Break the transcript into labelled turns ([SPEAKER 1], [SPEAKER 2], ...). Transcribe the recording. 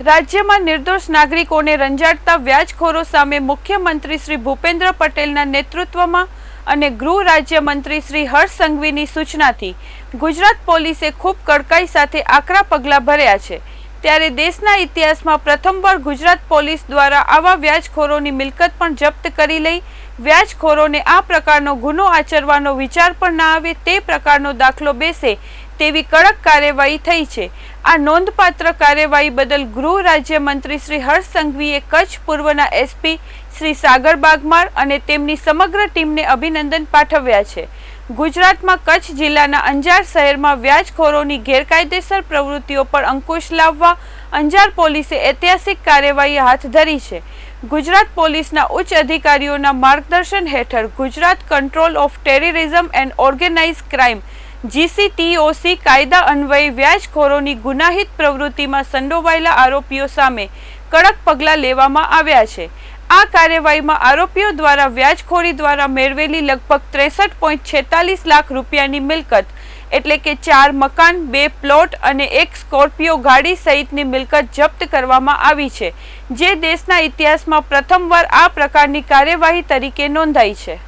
[SPEAKER 1] રાજ્યમાં નિર્દોષ નાગરિકોને રંજાડતા વ્યાજખોરો સામે મુખ્યમંત્રી શ્રી ભૂપેન્દ્ર પટેલના નેતૃત્વમાં અને ગૃહ રાજ્યમંત્રી શ્રી હર્ષ સંઘવીની સૂચનાથી ગુજરાત પોલીસે ખૂબ કડકાઈ સાથે આકરા પગલાં ભર્યા છે. ત્યારે દેશના ઇતિહાસમાં પ્રથમવાર ગુજરાત પોલીસ દ્વારા આવા વ્યાજખોરોની મિલકત પણ જપ્ત કરી લઈ. વ્યાજખોરોને આ પ્રકારનો ગુનો આચરવાનો વિચાર પણ ના આવે, તે પ્રકારનો દાખલો બેસે તેવી કડક કાર્યવાહી થઈ છે. આ નોંધપાત્ર કાર્યવાહી બદલ ગૃહ રાજ્યમંત્રી શ્રી હર્ષ સંઘવીએ કચ્છ પૂર્વના એસપી શ્રી સાગર બાગમાર અને તેમની સમગ્ર ટીમને અભિનંદન પાઠવ્યા છે. ગુજરાતમાં કચ્છ જિલ્લાના અંજાર શહેરમાં વ્યાજખોરોની ગેરકાયદેસર પ્રવૃત્તિઓ પર અંકુશ લાવવા અંજાર પોલીસે ઐતિહાસિક કાર્યવાહી હાથ ધરી છે. ગુજરાત પોલીસના ઉચ્ચ અધિકારીઓના માર્ગદર્શન હેઠળ Gujarat control of terrorism and organise crime GCTOC કાયદા અન્વયે વ્યાજખોરોની ગુનાહિત પ્રવૃત્તિમાં સંડોવાયેલા આરોપીઓ સામે કડક પગલાં લેવામાં આવ્યા છે. આ કાર્યવાહીમાં આરોપીઓ દ્વારા વ્યાજખોરી દ્વારા મેળવેલી લગભગ ત્રેસઠ પોઈન્ટ છેતાલીસ લાખ રૂપિયાની મિલકત, એટલે કે ચાર મકાન, બે પ્લોટ અને એક સ્કોર્પિયો ગાડી સહિતની મિલકત જપ્ત કરવામાં આવી છે, જે દેશના ઇતિહાસમાં પ્રથમવાર આ પ્રકારની કાર્યવાહી તરીકે નોંધાઈ છે.